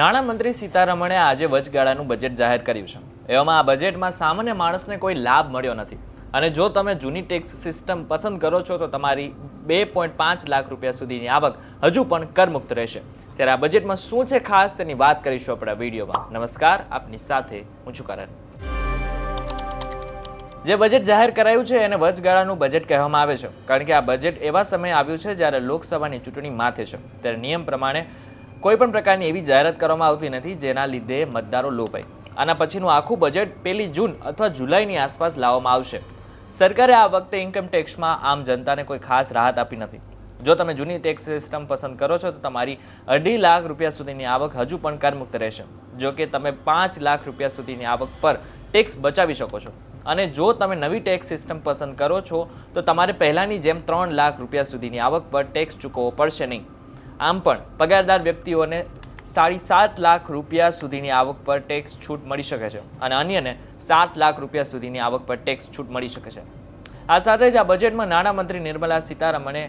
નાણામંત્રી સીતારમણે આજે વચગાળાનું બજેટ જાહેર કર્યું છે. એવામાં આ બજેટમાં સામાન્ય માણસને કોઈ લાભ મળ્યો નથી. અને જો તમે જૂની ટેક્સ સિસ્ટમ પસંદ કરો છો, તો તમારી બે પોઈન્ટ પાંચ લાખ રૂપિયા સુધીની આવક હજુ પણ કરમુક્ત રહેશે. ત્યારે આ બજેટમાં શું છે ખાસ તેની વાત કરીશું આપણા વિડીયોમાં. નમસ્કાર, આપની સાથે હું છું કરણ. જે બજેટ જાહેર કરાયું છે, એને વચગાળાનું બજેટ કહેવામાં આવે છે. કારણ કે આ બજેટ એવા સમયે આવ્યું છે, જ્યારે લોકસભાની ચૂંટણી માથે છે. ત્યારે નિયમ પ્રમાણે કોઈ પણ પ્રકારની એવી જાહેરાત કરવામાં આવતી નથી જેના લીધે મતદારો લોભાય આના પછીનું આખું બજેટ પેલી જૂન અથવા જુલાઈની આસપાસ લાવવામાં આવશે. સરકારે આ વખતે ઇન્કમ ટેક્સમાં આમ જનતાને કોઈ ખાસ રાહત આપી નથી. જો તમે જૂની ટેક્સ સિસ્ટમ પસંદ કરો છો તો તમારી અઢી લાખ રૂપિયા સુધીની આવક હજુ પણ કરમુક્ત રહેશે. જો કે તમે પાંચ લાખ રૂપિયા સુધીની આવક પર ટેક્સ બચાવી શકો છો. અને જો તમે નવી ટેક્સ સિસ્ટમ પસંદ કરો છો તો તમારે પહેલાંની જેમ ત્રણ લાખ રૂપિયા સુધીની આવક પર ટેક્સ ચૂકવવો પડશે નહીં. આમ પણ પગારદાર વ્યક્તિઓને સાડી સાત લાખ રૂપિયા સુધીની આવક પર ટેક્સ છૂટ મળી શકે છે અને અન્યને સાત લાખ રૂપિયા સુધીની આવક પર ટેક્સ છૂટ મળી શકે છે. આ સાથે જ આ બજેટમાં નાણામંત્રી નિર્મલા સીતારમણે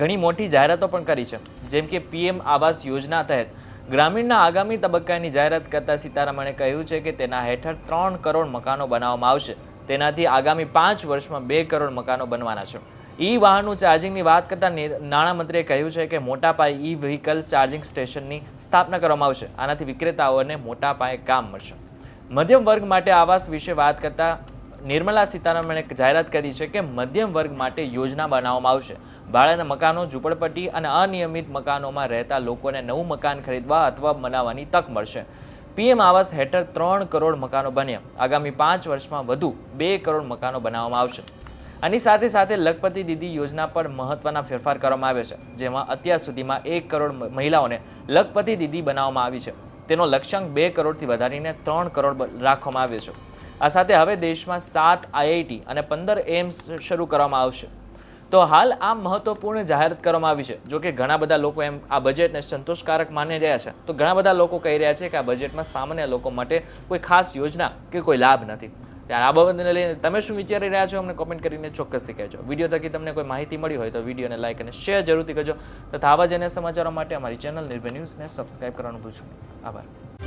ઘણી મોટી જાહેરાતો પણ કરી છે, જેમ કે પીએમ આવાસ યોજના તહેત ગ્રામીણના આગામી તબક્કાની જાહેરાત કરતાં સીતારમણે કહ્યું છે કે તેના હેઠળ ત્રણ કરોડ મકાનો બનાવવામાં આવશે. તેનાથી આગામી પાંચ વર્ષમાં બે કરોડ મકાનો બનવાના છે. ઈ વાહનનું ચાર્જિંગની વાત કરતા નાણામંત્રીએ કહ્યું છે કે મોટા પાયે ઈ વ્હીકલ ચાર્જિંગ સ્ટેશનની સ્થાપના કરવામાં આવશે. આનાથી વિક્રેતાઓને મોટા પાયે કામ મળશે. મધ્યમ વર્ગ માટે આવાસ વિશે વાત કરતા નિર્મલા સીતારમણે જાહેરાત કરી છે કે મધ્યમ વર્ગ માટે યોજના બનાવવામાં આવશે. ભાડાના મકાનો, ઝૂંપડપટ્ટી અને અનિયમિત મકાનોમાં રહેતા લોકોને નવું મકાન ખરીદવા અથવા બનાવવાની તક મળશે. પીએમ આવાસ હેઠળ ત્રણ કરોડ મકાનો બન્યા. આગામી પાંચ વર્ષમાં વધુ બે કરોડ મકાનો બનાવવામાં આવશે. આની સાથે સાથે લખપતિ દીદી યોજના પર મહત્વના ફેરફાર કરવામાં આવે છે, જેમાં અત્યાર સુધીમાં એક કરોડ મહિલાઓને લખપતિ દીદી બનાવવામાં આવી છે. તેનો લક્ષ્યાંક બે કરોડથી વધારીને ત્રણ કરોડ રાખવામાં આવ્યો છે. આ સાથે હવે દેશમાં સાત આઈઆઈટી અને પંદર એમ્સ શરૂ કરવામાં આવશે. તો હાલ આ મહત્વપૂર્ણ જાહેરાત કરવામાં આવી છે. જો કે ઘણા બધા લોકો એમ આ બજેટને સંતોષકારક માની રહ્યા છે. તો ઘણા બધા લોકો કહી રહ્યા છે કે આ બજેટમાં સામાન્ય લોકો માટે કોઈ ખાસ યોજના કે કોઈ લાભ નથી. ત્યારે આ બાબતને લઈને તમે શું વિચારી રહ્યા છો, અમને કોમેન્ટ કરીને ચોક્કસથી કહેજો. વીડિયો થકી તમને કોઈ માહિતી મળી હોય તો વિડીયોને લાઈક અને શેર જરૂરથી કરજો. તથા આવા જ અન્ય સમાચારો માટે અમારી ચેનલ નિર્ભય ન્યૂઝને સબસ્ક્રાઇબ કરવાનું ભૂલશો નહીં. આભાર.